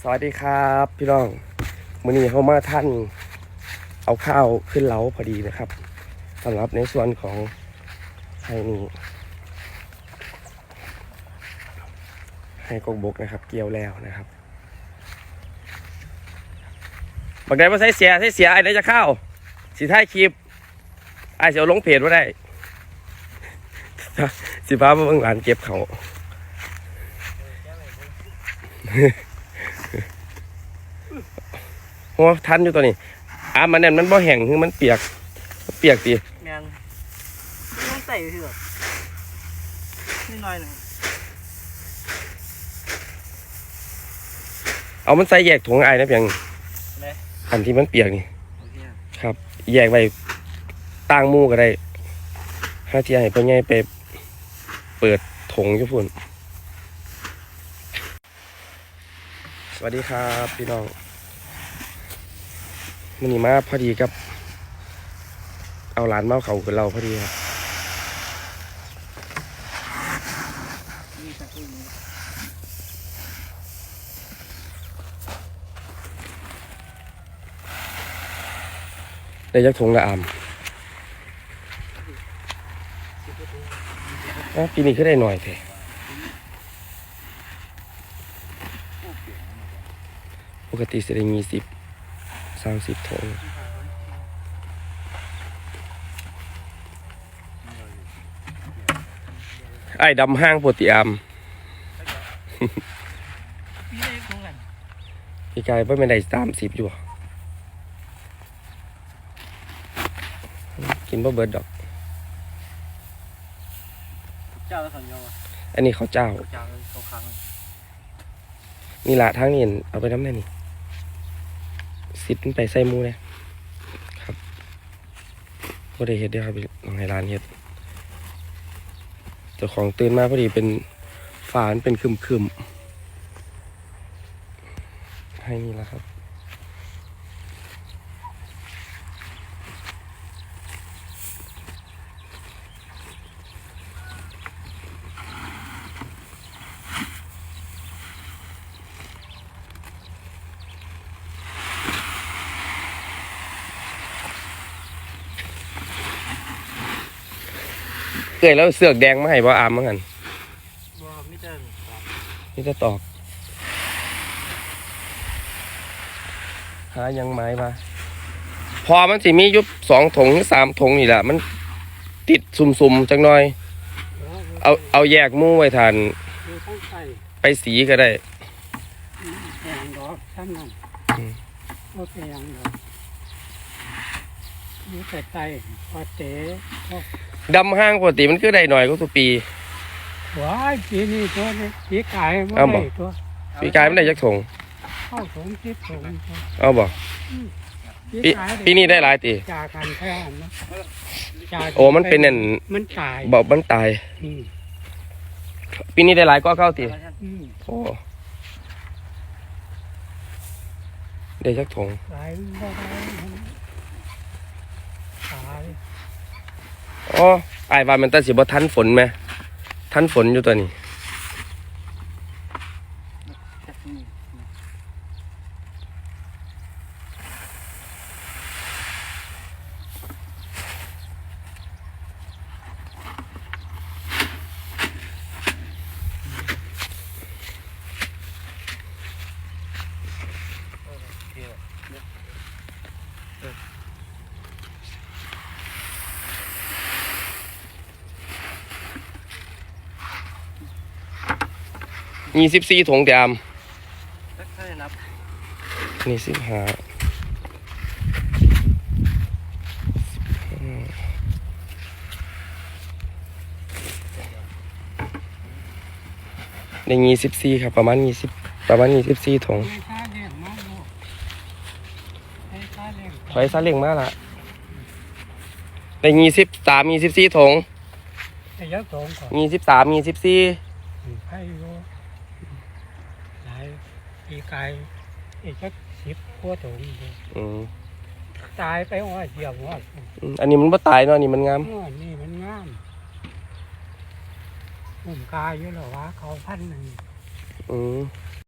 สวัสดีครับพี่น้องมื้อนี้เขามาท่านเอาข้าวขึ้นเล้าพอดีนะครับสำหรับในส่วนของให้นี่ให้กกบกนะครับ เกี่ยวแล้วนะครับบักไดมาใส่เสียใส่เสียไอ้ไหนจะเข้าสีท้ายคลิปไอ้เสียวลงเพจว่าได้สิบ้ามาเบิ่งหลานเก็บเขา โอ้ทันอยู่ตัวนี้อามันนั่นมันบ่แห้งคือมันเปียกมันเปียกดีแมนต้องใส่เถอะนิดหน่อยหนึ่งเอามันใส่แยกถุงไอ้นะเพียงเลยอันที่มันเปียกนี่โอเคครับ แยกไว้ตั้งหมู่ก็ได้ห้าเทียให้พ่อใหญ่ไปเปิดถุงอยู่พุ่น สวัสดีครับ พี่น้อง มันนี่มาพอดีกับ เอาหลานเมาเขากับเราพอดีครับได้ยักถุงละอามปีนี้ก็ได้หน่อยแท้ปกติจะได้มีสิบ สามสิบถุงไอ้ดำห้างปวดติอามพี่ได้ตรงกันพี่กายว่าไม่ได้สามสิบอยู่อะกินบ่เบิดดอก เจ้าแล้วสัญญาอันนี้เขาวเจ้า เจ้าเขาค้างนี่ละทางนี้เห็นเอาไปน้ำแน่นี่ สิทธิ์มันไปใส่มูเนะครับพอได้เห็ดเด้อครับน้องให้ร้านเห็ดเจ้าของตื่นมาพอดีเป็นฝานเป็นคึมคึมๆให้นี่ละครับ เกยแล้วเสือกแดงมาให้บ่อามมั้งหันบัวไม่เจอนี่จะตอกหายังไม้มาพอมันสิมีอยุบสองถุงหรือสามถุงนี่แหละมันติดซุ่มๆจังหน่อย เอาเอาแยกหมู่ไว้ทานคือต้องใส่ไปสีก็ได้แยงดอกท่านนั่นอืมโอเคยังดอก นี่แต่ใจพอเต๋ก็ดำห้างปกติมันคือได้หน่อยก็ทุกปีว้ายปีนี้ตัวนี้ปีกายไม่เอาบ่ได้ตัวปีกายมันได้ยักถุงเข้าสงทิพสงเอาบ่ปีปีนี้ได้หลายตีจากกันแค่นั้นจากโอ้มันเป็นนั่นมันตายบอกมันตายอืมปีนี้ได้หลายก็เข้าตีอืมโอ้ได้ยักถุงตายบ่ได้ตาย อ๋อไอ้ายว่ามันแตัสิบ่ทันฝนไหมทันฝนอยู่ตัวนี้ มีสิบสี่ถุงแต่อามสักเท่าไหร่นับนี่สิบห้าในยี่สิบสี่ครับ ประมาณยี่สิบประมาณยี่สิบสี่ถุงให้ข้าเลี้ยงมาลูกให้ข้าเลี้ยงถอยซาเล้งมาละในยี่สิบสามยี่สิบสี่ถุงให้ยักษ์สงก่อนยี่สิบสามยี่สิบสี่ให้โยหลาย ปีกายอีกสักสิบกว่าถุงเดียวอืมตายไปว่าเดียวว่าอืมอันนี้มันบ่ตายเนาะอันนี่มันงาม อ้อนี่มันงามหุ่มกายอยู่หรอวะเขาพันหนึ่งอืมเ